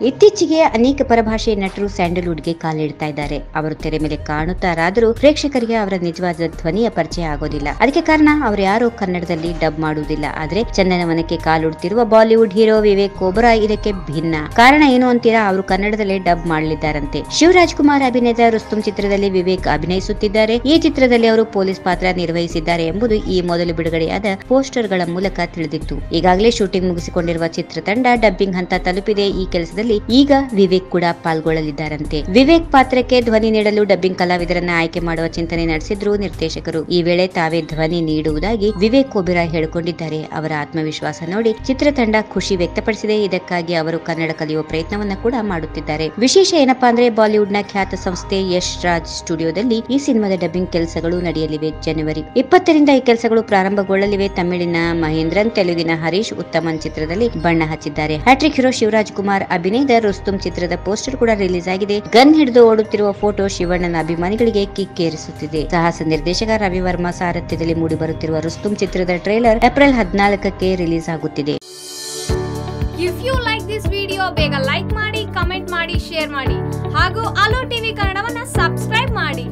ಇತ್ತೀಚೆಗೆ ಅನೇಕ ಪರಭಾಷೆ ನಟರು ಸ್ಯಾಂಡಲ್ವುಡ್ಗೆ ಕಾಲಿಡ್ತಾ ಇದ್ದಾರೆ. ಅವರು ತೆರೆ ಮೇಲೆ ಕಾಣುತ್ತಾರಾದರೂ ಪ್ರೇಕ್ಷಕರಿಗೆ ಅವರ ನಿಜವಾದ ಧ್ವನಿಯ ಪರಿಚಯ ಆಗೋದಿಲ್ಲ. ಅದಕ್ಕೆ ಕಾರಣ ಅವರು ಯಾರು ಕನ್ನಡದಲ್ಲಿ ಡಬ್ ಮಾಡುವುದಿಲ್ಲ. ಆದ್ರೆ ಚಂದನವನಕ್ಕೆ ಕಾಲುಡ್ತಿರುವ ಬಾಲಿವುಡ್ ಹೀರೋ ವಿವೇಕ್ ಓಬರಾಯ್ ಇದಕ್ಕೆ ಭಿನ್ನ. ಕಾರಣ ಏನು ಅಂತೀರಾ? ಅವರು ಕನ್ನಡದಲ್ಲೇ ಡಬ್ ಮಾಡಲಿದ್ದಾರಂತೆ. ಶಿವರಾಜ್ ಕುಮಾರ್ ಅಭಿನಯದ ರುಸ್ತುಂ ಚಿತ್ರದಲ್ಲಿ ವಿವೇಕ್ ಅಭಿನಯಿಸುತ್ತಿದ್ದಾರೆ. ಈ ಚಿತ್ರದಲ್ಲಿ ಅವರು ಪೊಲೀಸ್ ಪಾತ್ರ ನಿರ್ವಹಿಸಿದ್ದಾರೆ ಎಂಬುದು ಈ ಮೊದಲು ಬಿಡುಗಡೆಯಾದ ಪೋಸ್ಟರ್ಗಳ ಮೂಲಕ ತಿಳಿದಿತ್ತು. ಈಗಾಗಲೇ ಶೂಟಿಂಗ್ ಮುಗಿಸಿಕೊಂಡಿರುವ ಚಿತ್ರತಂಡ ಡಬ್ಬಿಂಗ್ ಹಂತ ತಲುಪಿದೆ. ಈ ಕೆಲಸದಲ್ಲಿ ಈಗ ವಿವೇಕ್ ಕೂಡ ಪಾಲ್ಗೊಳ್ಳಲಿದ್ದಾರಂತೆ. ವಿವೇಕ್ ಪಾತ್ರಕ್ಕೆ ಧ್ವನಿ ನೀಡಲು ಡಬ್ಬಿಂಗ್ ಕಲಾವಿದರನ್ನ ಆಯ್ಕೆ ಮಾಡುವ ಚಿಂತನೆ ನಡೆಸಿದ್ರು ನಿರ್ದೇಶಕರು. ಈ ವೇಳೆ ತಾವೇ ಧ್ವನಿ ನೀಡುವುದಾಗಿ ವಿವೇಕ್ ಒಬಿರಾಯ್ ಹೇಳಿಕೊಂಡಿದ್ದಾರೆ. ಅವರ ಆತ್ಮವಿಶ್ವಾಸ ನೋಡಿ ಚಿತ್ರತಂಡ ಖುಷಿ ವ್ಯಕ್ತಪಡಿಸಿದೆ. ಇದಕ್ಕಾಗಿ ಅವರು ಕನ್ನಡ ಕಲಿಯುವ ಪ್ರಯತ್ನವನ್ನ ಕೂಡ ಮಾಡುತ್ತಿದ್ದಾರೆ. ವಿಶೇಷ ಏನಪ್ಪಾ ಅಂದ್ರೆ ಬಾಲಿವುಡ್ನ ಖ್ಯಾತ ಸಂಸ್ಥೆ ಯಶ್ ರಾಜ್ ಸ್ಟುಡಿಯೋದಲ್ಲಿ ಈ ಸಿನಿಮಾದ ಡಬ್ಬಿಂಗ್ ಕೆಲಸಗಳು ನಡೆಯಲಿವೆ. ಜನವರಿ ಇಪ್ಪತ್ತರಿಂದ ಈ ಕೆಲಸಗಳು ಪ್ರಾರಂಭಗೊಳ್ಳಲಿವೆ. ತಮಿಳಿನ ಮಹೇಂದ್ರನ್, ತೆಲುಗಿನ ಹರೀಶ್ ಉತ್ತಮನ್ ಚಿತ್ರದಲ್ಲಿ ಬಣ್ಣ ಹಚ್ಚಿದ್ದಾರೆ. ಹ್ಯಾಟ್ರಿಕ್ ಹೀರೋ ಶಿವರಾಜ್ ಕುಮಾರ್ ಅಭಿನಯದ ರುಸ್ತುಂ ಚಿತ್ರದ ಪೋಸ್ಟರ್ ಕೂಡ ರಿಲೀಸ್ ಆಗಿದೆ. ಗನ್ ಹಿಡಿದು ಓಡುತ್ತಿರುವ ಫೋಟೋ ಶಿವಣ್ಣನ ಅಭಿಮಾನಿಗಳಿಗೆ ಕಿಕ್ಕೇರಿಸುತ್ತಿದೆ. ಸಾಹಸ ನಿರ್ದೇಶಕ ರವಿ ವರ್ಮಾ ಸಾರಥ್ಯದಲ್ಲಿ ಮೂಡಿಬರುತ್ತಿರುವ ರುಸ್ತುಂ ಚಿತ್ರದ ಟ್ರೇಲರ್ ಏಪ್ರಿಲ್ ಹದಿನಾಲ್ಕಕ್ಕೆ ರಿಲೀಸ್ ಆಗುತ್ತಿದೆ. If you like this video ಬೇಗ ಲೈಕ್ ಮಾಡಿ ಕಮೆಂಟ್ ಮಾಡಿ ಶೇರ್ ಮಾಡಿ. ಹಾಗೂ ಅಲೋ ಟಿವಿ ಕನ್ನಡವನ್ನ ಸಬ್ಸ್ಕ್ರೈಬ್ ಮಾಡಿ.